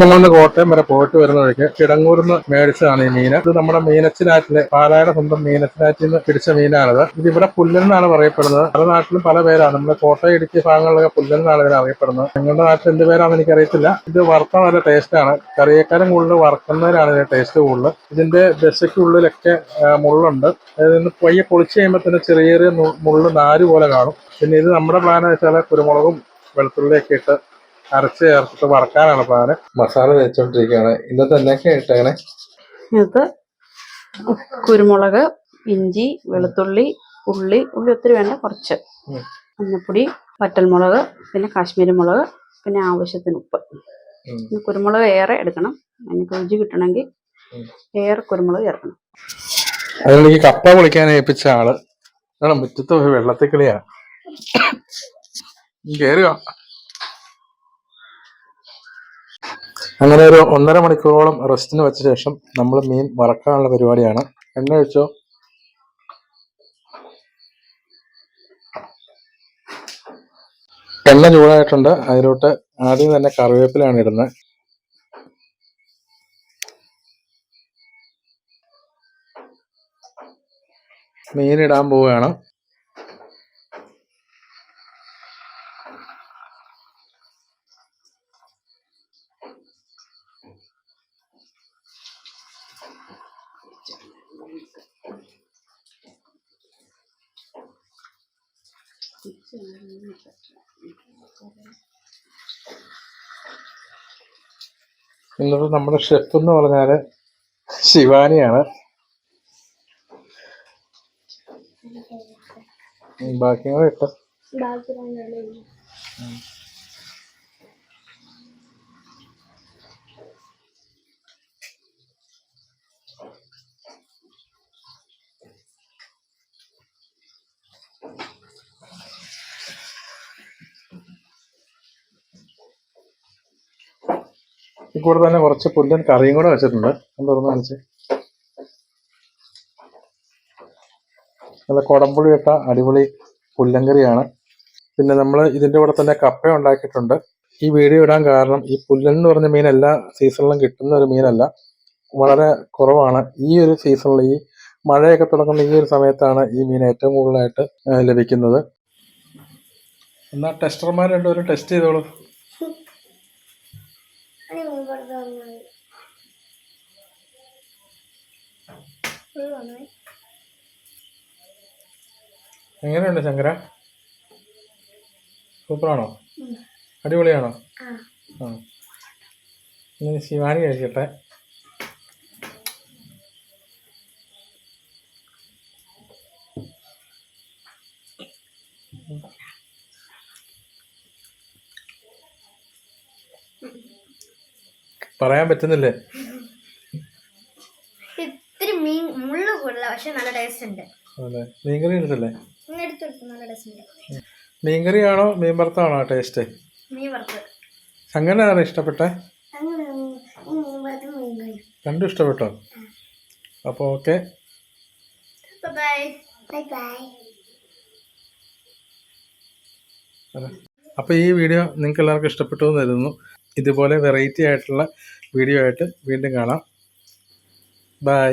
ഞങ്ങളിന്ന് കോട്ടയം വരെ പോയിട്ട് വരുന്ന വഴിക്ക് കിടങ്ങൂർന്ന് മേടിച്ചതാണ് ഈ മീന് ഇത് നമ്മുടെ മീനച്ചിനാറ്റിലെ പാലായുടെ സ്വന്തം മീനച്ചിനാറ്റിൽ നിന്ന് പിടിച്ച മീനാണിത്. ഇത് ഇവിടെ പുല്ലെന്നാണ് പറയപ്പെടുന്നത്. പല നാട്ടിലും പല പേരാണ്. നമ്മുടെ കോട്ടയം ഇടുക്കി ഭാഗങ്ങളിലൊക്കെ പുല്ലെന്നാണ് ഇതിനെ അറിയപ്പെടുന്നത്. ഞങ്ങളുടെ നാട്ടിൽ എന്ത് പേരാണെന്ന് എനിക്കറിയത്തില്ല. ഇത് വറുത്ത നല്ല ടേസ്റ്റ് ആണ്. കറിയേക്കാളും കൂടുതൽ വറുക്കുന്നതിനാണ് ഇതിന്റെ ടേസ്റ്റ് കൂടുതൽ. ഇതിന്റെ ദശയ്ക്കുള്ളിലൊക്കെ മുള്ളുണ്ട്. അതായത് പയ്യെ പൊളിച്ച് കഴിയുമ്പോൾ തന്നെ ചെറിയ ചെറിയ മുള്ളു മുള്ള് നാര് പോലെ കാണും. പിന്നെ ഇത് നമ്മുടെ പ്ലാൻ വെച്ചാൽ കുരുമുളകും വെളുത്തുള്ളിയൊക്കെ ഇട്ട് അരച്ച് ചേർത്തിട്ട് വറക്കാനാണ് പ്ലാന് മസാല തേച്ചോണ്ടിരിക്കുകയാണ്. ഇന്നത്തെ എന്തൊക്കെ ഇട്ടങ്ങനെ ഇന്നത്തെ കുരുമുളക് ഇഞ്ചി വെളുത്തുള്ളി ഉള്ളി ഉള്ളി ഒത്തിരി വേണ്ട കുറച്ച്. മഞ്ഞപ്പൊടി വറ്റൽമുളക് പിന്നെ കാശ്മീരി മുളക് പിന്നെ ആവശ്യത്തിന് ഉപ്പ്. കുരുമുളക് ഏറെ എടുക്കണം. എനിക്ക് രുചി കിട്ടണമെങ്കിൽ ഏറെ കുരുമുളക് ചേർക്കണം. അതിനെനിക്ക് കപ്പ പൊളിക്കാൻ ഏൽപ്പിച്ച ആൾ. മുറ്റത്ത് വെള്ളത്തിൽ കളിയാ. കേറുക അങ്ങനെ ഒരു ഒന്നര മണിക്കൂറോളം റെസ്റ്റിന് വെച്ച ശേഷം നമ്മൾ മീൻ വറക്കാനുള്ള പരിപാടിയാണ്. എണ്ണ ഒഴിച്ചോ? എണ്ണ ചൂടായിട്ടുണ്ട്. അതിലോട്ട് ആദ്യം തന്നെ കറിവേപ്പിലാണ് ഇടുന്നത്. മീൻ ഇടാൻ പോവുകയാണ്. ഇന്നത്തെ നമ്മുടെ ഷെഫ് എന്ന് പറഞ്ഞാൽ ശിവാനിയാണ്. ബാക്കി കൂടെ ഇട്ടോ? ഈ കൂടെ തന്നെ കുറച്ച് പുല്ലൻ കറിയും കൂടെ വെച്ചിട്ടുണ്ട്. ഒന്ന് തുറന്ന് കാണിച്ച്. നല്ല കുടംപുളി ഇട്ട അടിപൊളി പുല്ലൻ കറിയാണ്. പിന്നെ നമ്മൾ ഇതിന്റെ കൂടെ തന്നെ കപ്പ ഉണ്ടാക്കിയിട്ടുണ്ട്. ഈ വീഡിയോ ഇടാൻ കാരണം ഈ പുല്ലൻ എന്ന് പറഞ്ഞ മീൻ എല്ലാ സീസണിലും കിട്ടുന്ന ഒരു മീനല്ല. വളരെ കുറവാണ്. ഈ ഒരു സീസണിൽ ഈ മഴയൊക്കെ തുടങ്ങുന്ന ഈ ഒരു സമയത്താണ് ഈ മീൻ ഏറ്റവും കൂടുതലായിട്ട് ലഭിക്കുന്നത്. എന്നാൽ ടെസ്റ്റർമാർ ഒരു ടെസ്റ്റ് ചെയ്തോളൂ. എങ്ങനെയുണ്ട് ശങ്കര? സൂപ്പറാണോ? അടിപൊളിയാണോ? ആ. ഇനി ശിവാനി കഴിക്കട്ടെ. പറയാൻ പറ്റുന്നില്ലേ? ഇത്തിരി മീൻ മുള്ളു കൂടുതല പക്ഷെ നല്ല ടേസ്റ്റ് ഉണ്ട്. അതെ. മീൻകറി എടുത്തല്ലേ? എടുത്തെടുത്ത് നല്ല ടേസ്റ്റ് ഉണ്ട്. മീൻകറിയാണോ മീൻ വറുത്താണോ ടേസ്റ്റ് മീൻ വറുത്ത്. അങ്ങനെയാണ് ഇഷ്ടപ്പെട്ടെ? രണ്ടും ഇഷ്ടപ്പെട്ടോ? അപ്പോൾ ഓക്കെ. ബൈ ബൈ ബൈ അപ്പോൾ ഈ വീഡിയോ നിങ്ങൾക്ക് എല്ലാവർക്കും ഇഷ്ടപ്പെട്ടു എന്ന് കരുതുന്നു. ഇതുപോലെ വെറൈറ്റി ആയിട്ടുള്ള വീഡിയോ ആയിട്ട് വീണ്ടും കാണാം. ബൈ